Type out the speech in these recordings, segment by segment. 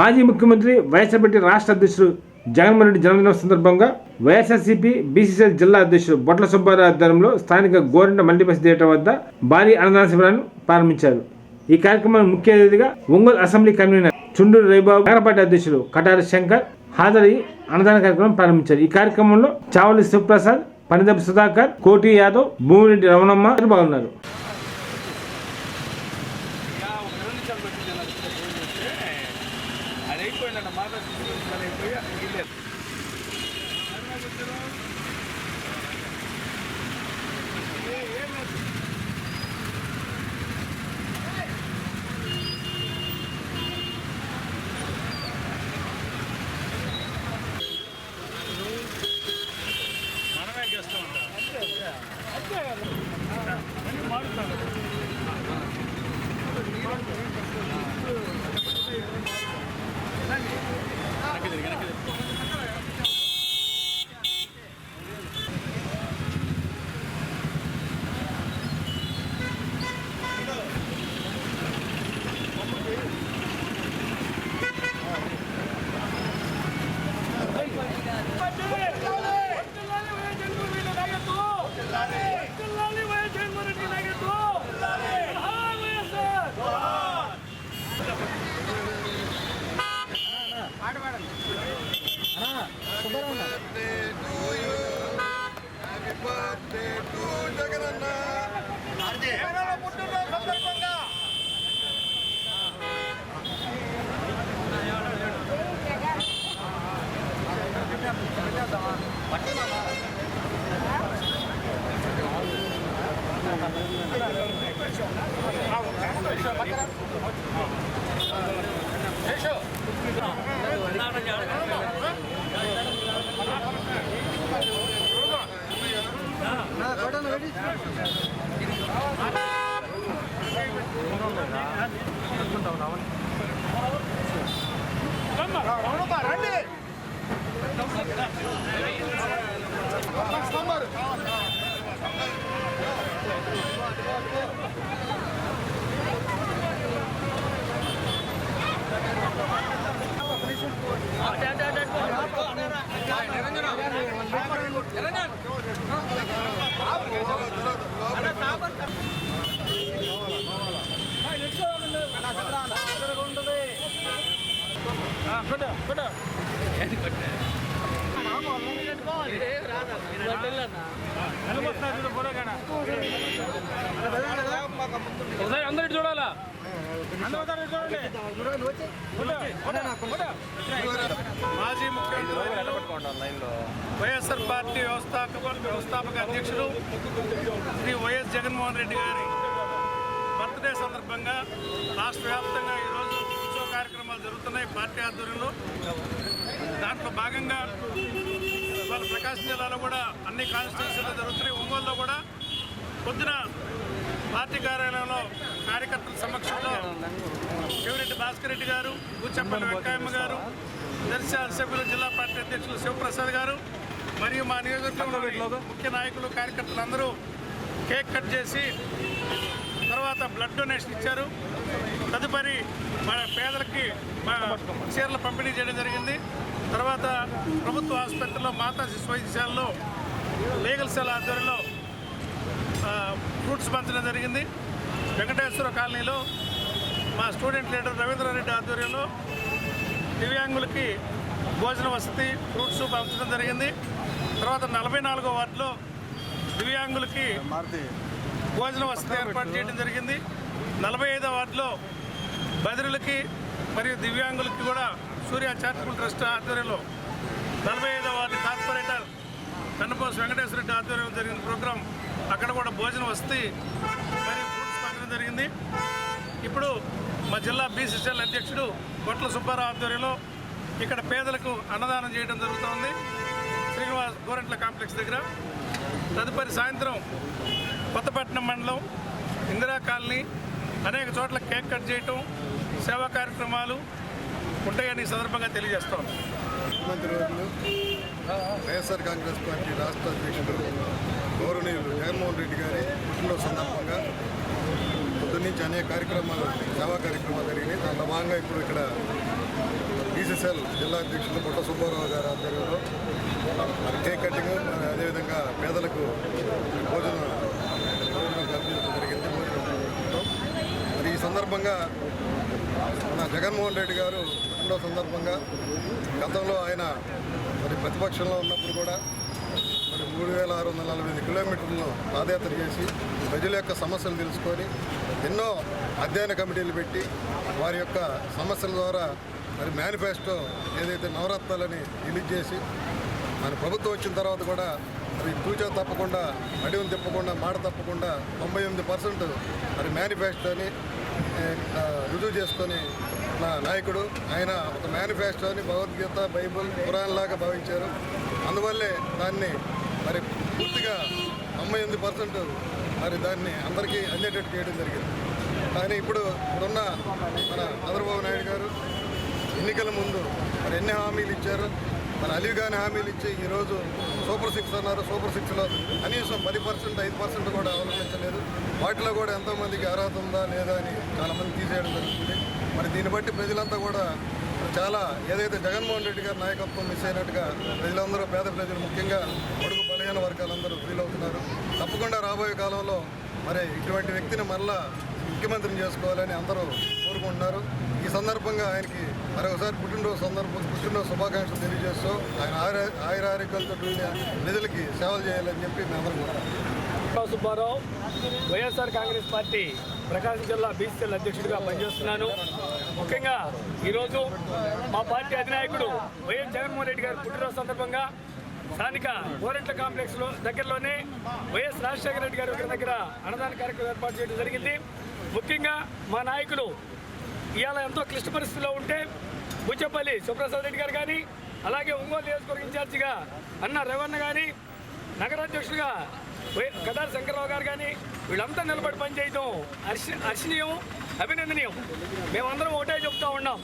మాజీ ముఖ్యమంత్రి వైఎస్ఆర్పీ రాష్ట్ర అధ్యక్షుడు జగన్మోహన్ రెడ్డి జన్మదినం సందర్భంగా వైఎస్ఆర్సీపీ బీసీసీ జిల్లా అధ్యక్షుడు బొట్ల సుబ్బారావు ఆధ్వర్యంలో స్థానిక గోరంట మల్టీపస్ థియేటర్ వద్ద భారీ అన్నదాన శిబిరాన్ని ప్రారంభించారు. ఈ కార్యక్రమానికి ముఖ్య అతిథిగా ఒంగోలు అసెంబ్లీ కన్వీనర్ చుండూరు రైబాబు నగరపాటి అధ్యక్షుడు కటారి శంకర్ హాజరై అన్నదాన కార్యక్రమం ప్రారంభించారు. ఈ కార్యక్రమంలో చావలి శివప్రసాద్ పనిదెబ్బ సుధాకర్ కోటి యాదవ్ భూమిరెడ్డి రమణమ్మ పాల్గొన్నారు. రండి ఒకసారి అందరికి చూడాలా మాజీ ముఖ్యమంత్రి వైఎస్ఆర్ పార్టీ వ్యవస్థాపక వ్యవస్థాపక అధ్యక్షుడు శ్రీ వైఎస్ జగన్మోహన్ రెడ్డి గారి బర్త్డే సందర్భంగా రాష్ట్ర వ్యాప్తంగా ఈరోజు కార్యక్రమాలు జరుగుతున్నాయి. పార్టీ ఆధ్వర్యంలో దాంట్లో భాగంగా వాళ్ళ ప్రకాశం జిల్లాలో కూడా అన్ని కాన్స్టిట్యూన్సీలో జరుగుతున్నాయి. ఒంగోలులో కూడా పొద్దున పార్టీ కార్యాలయంలో కార్యకర్తల సమక్షంలో శివరెడ్డి భాస్కర్ రెడ్డి గారు బుచ్చంపల్లి వెంకయ్యమ్మ గారు దర్శి సభ్యులు జిల్లా పార్టీ అధ్యక్షులు శివప్రసాద్ గారు మరియు మా నియోజకవర్గంలో ముఖ్య నాయకులు కార్యకర్తలు అందరూ కేక్ కట్ చేసి తర్వాత బ్లడ్ డొనేషన్ ఇచ్చారు. తదుపరి చీరలు పంపిణీ చేయడం జరిగింది. తర్వాత ప్రభుత్వ ఆసుపత్రిలో మాతా శిశు వైద్యశాలలో లీగల్ సెల్ ఆధ్వర్యంలో ఫ్రూట్స్ పంచడం జరిగింది. వెంకటేశ్వర కాలనీలో మా స్టూడెంట్ లీడర్ రవీంద్రారెడ్డి ఆధ్వర్యంలో దివ్యాంగులకి భోజన వసతి ఫ్రూట్స్ పంచడం జరిగింది. తర్వాత నలభై నాలుగో వార్డులో దివ్యాంగులకి భోజన వసతి ఏర్పాటు చేయడం జరిగింది. నలభై ఐదో వార్డులో బదిరులకి మరియు దివ్యాంగులకి కూడా సూర్య చారిటబుల్ ట్రస్ట్ ఆధ్వర్యంలో నలభై ఐదవ వార్డు కార్పొరేటర్ కన్నపోస్ వెంకటేశ్వర రెడ్డి ఆధ్వర్యంలో జరిగిన ప్రోగ్రాం అక్కడ కూడా భోజనం వసతి మరియు ఫ్రూట్స్ పంచడం జరిగింది. ఇప్పుడు మా జిల్లా బీసీసీఎల్ అధ్యక్షుడు గొట్ల సుబ్బారావు ఆధ్వర్యంలో ఇక్కడ పేదలకు అన్నదానం చేయడం జరుగుతోంది. శ్రీనివాస్ గోరెంట్ల కాంప్లెక్స్ దగ్గర. తదుపరి సాయంత్రం కొత్తపట్నం మండలం ఇందిరా కాలనీ అనేక చోట్ల కేక్ కట్ చేయటం సేవా కార్యక్రమాలు ఉంటాయని ఈ సందర్భంగా తెలియజేస్తాం. ముఖ్యమంత్రి రోజులు వైఎస్ఆర్ కాంగ్రెస్ పార్టీ రాష్ట్ర అధ్యక్షుడు గౌరవనీయులు జగన్మోహన్ రెడ్డి గారి పుట్టినరోజు సందర్భంగా పొద్దున్న నుంచి అనేక కార్యక్రమాలు సేవా కార్యక్రమాలు జరిగినాయి. దాంట్లో భాగంగా ఇప్పుడు ఇక్కడ బీసీసీఎల్ జిల్లా అధ్యక్షులు పుట్ట సుబ్బారావు గారి ఆధ్వర్యంలో కేక్ కటింగ్ అదేవిధంగా పేదలకు భోజనం భోజనం కల్పించడం జరిగింది. భోజనం మరి ఈ సందర్భంగా మన జగన్మోహన్ రెడ్డి గారు రెండో సందర్భంగా గతంలో ఆయన మరి ప్రతిపక్షంలో ఉన్నప్పుడు కూడా మరి మూడు వేల ఆరు వందల నలభై ఐదు కిలోమీటర్లను పాదయాత్ర చేసి ప్రజల యొక్క సమస్యలు తెలుసుకొని ఎన్నో అధ్యయన కమిటీలు పెట్టి వారి యొక్క సమస్యల ద్వారా మరి మేనిఫెస్టో ఏదైతే నవరత్నాలని రిలీజ్ చేసి మన ప్రభుత్వం వచ్చిన తర్వాత కూడా మరి తూచా తప్పకుండా అడివిని తిప్పకుండా మాట తప్పకుండా తొంభై ఎనిమిది పర్సెంట్ మరి మేనిఫెస్టోని రుజువు చేసుకొని నా నాయకుడు ఆయన ఒక మేనిఫెస్టోని భగవద్గీత బైబుల్ పురాణ్ లాగా భావించారు. అందువల్లే దాన్ని మరి పూర్తిగా తొంభై ఎనిమిది పర్సెంట్ మరి దాన్ని అందరికీ అందేటట్టు చేయడం జరిగింది. కానీ ఇప్పుడు ఇప్పుడున్న మన చంద్రబాబు నాయుడు గారు ఎన్నికల ముందు మరి ఎన్ని హామీలు ఇచ్చారు? మన అలీగాని హామీలు ఇచ్చి ఈరోజు సూపర్ సిక్స్ అన్నారు సూపర్ సిక్స్లో కనీసం పది పర్సెంట్ ఐదు పర్సెంట్ కూడా అవలంబించలేదు. వాటిలో కూడా ఎంతోమందికి అర్హత ఉందా లేదా అని చాలామంది తీసేయడం జరుగుతుంది. మరి దీన్ని బట్టి ప్రజలంతా కూడా చాలా ఏదైతే జగన్మోహన్ రెడ్డి గారి నాయకత్వం మిస్ అయినట్టుగా ప్రజలందరూ పేద ప్రజలు ముఖ్యంగా పొడుగు బలహీన వర్గాలందరూ ఫీల్ అవుతున్నారు. తప్పకుండా రాబోయే కాలంలో మరి ఇటువంటి వ్యక్తిని మళ్ళా ముఖ్యమంత్రిని చేసుకోవాలని అందరూ కోరుకుంటున్నారు. ఈ సందర్భంగా ఆయనకి మరొకసారి పుట్టినరోజు సందర్భం పుట్టినరోజు శుభాకాంక్షలు తెలియజేస్తూ ఆయన ఆయుర ఆయురారోగ్యాలతో నిధులకి సేవలు చేయాలని చెప్పి మేము అందరం Subbarao YSR Congress party Prakasam జిల్లా బీసీఎల్ అధ్యక్షుడిగా పనిచేస్తున్నాను. ముఖ్యంగా ఈరోజు మా పార్టీ అధినాయకుడు వైఎస్ జగన్మోహన్ రెడ్డి గారి పుట్టినరోజు సందర్భంగా స్థానిక గోరెంట్ల కాంప్లెక్స్లో దగ్గరలోనే వైఎస్ రాజశేఖర రెడ్డి గారి విగ్రహం దగ్గర అన్నదాన కార్యక్రమం ఏర్పాటు చేయడం జరిగింది. ముఖ్యంగా మా నాయకులు ఇవాళ ఎంతో క్లిష్ట పరిస్థితిలో ఉంటే బుచ్చపల్లి సుప్రసాద్ రెడ్డి గారు కానీ అలాగే ఒంగోలు నియోజకవర్గ ఇన్ఛార్జిగా అన్న రేవన్న కానీ నగరాధ్యక్షుడిగా వై- శంకర్రావు గారు కానీ వీళ్ళంతా నిలబడి పనిచేయడం హర్ష హర్షణీయం అభినందనీయం. మేమందరం ఒకటే చెప్తా ఉన్నాం.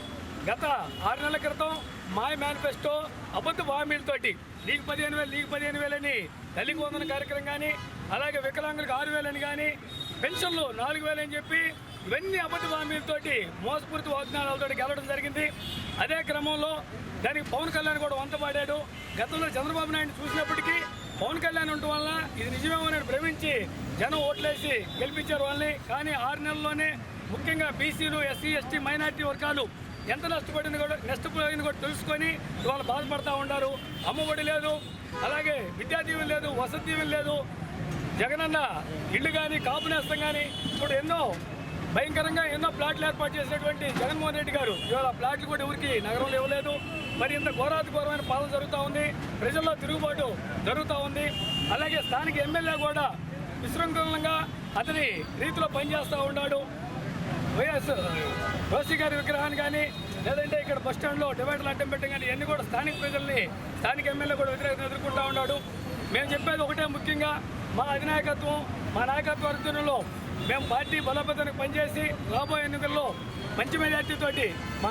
గత ఆరు నెలల క్రితం మాయ మేనిఫెస్టో అబద్ధ హామీలతోటి లీగ్ పదిహేను వేలు లీగ్ పదిహేను వేలని తల్లికి వందన కార్యక్రమం కానీ అలాగే వికలాంగులకు ఆరు వేలని కానీ పెన్షన్లు నాలుగు వేలు అని చెప్పి ఇవన్నీ అబద్ధ హామీలతోటి మోసపూరిత వాగ్దానాలతో గెలవడం జరిగింది. అదే క్రమంలో దానికి పవన్ కళ్యాణ్ కూడా వంతపాడాడు గతంలో చంద్రబాబు నాయుడు చూసినప్పటికీ పవన్ కళ్యాణ్ ఉండటం వల్ల ఇది నిజమేమో అని భ్రమించి జనం ఓట్లేసి గెలిపించారు వాళ్ళని. కానీ ఆరు నెలల్లోనే ముఖ్యంగా బీసీలు ఎస్సీ ఎస్టీ మైనార్టీ వర్గాలు ఎంత నష్టపడింది కూడా నష్టపోయింది కూడా తెలుసుకొని వాళ్ళు బాధపడతా ఉన్నారు అమ్మఒడి లేదు అలాగే విద్యా దీవెన లేదు వసతి దీవెన లేదు. జగనన్న ఇల్లు కానీ కాపు నేస్తం కానీ ఇప్పుడు ఎన్నో భయంకరంగా ఎన్నో ప్లాట్లు ఏర్పాటు చేసినటువంటి జగన్మోహన్ రెడ్డి గారు. ఇవాళ ప్లాట్లు కూడా ఎవరికి నగరంలో ఇవ్వలేదు. మరి ఇంత ఘోరాతి ఘోరమైన పాలన జరుగుతూ ఉంది. ప్రజల్లో తిరుగుబాటు జరుగుతూ ఉంది. అలాగే స్థానిక ఎమ్మెల్యే కూడా విశృంఖలంగా అతని రీతిలో పనిచేస్తూ ఉన్నాడు. వైఎస్ రోసి గారి విగ్రహాన్ని కానీ లేదంటే ఇక్కడ బస్ స్టాండ్లో డివైడర్లు అడ్డం పెట్టడం కానీ ఇవన్నీ కూడా స్థానిక ప్రజల్ని స్థానిక ఎమ్మెల్యే కూడా వ్యతిరేకత ఎదుర్కొంటూ ఉన్నాడు. మేము చెప్పేది ఒకటే ముఖ్యంగా మా అధినాయకత్వం మా నాయకత్వ అర్జునంలో మేము పార్టీ బలోపేతానికి పనిచేసి రాబోయే ఎన్నికల్లో మంచి మెజార్టీతోటి మా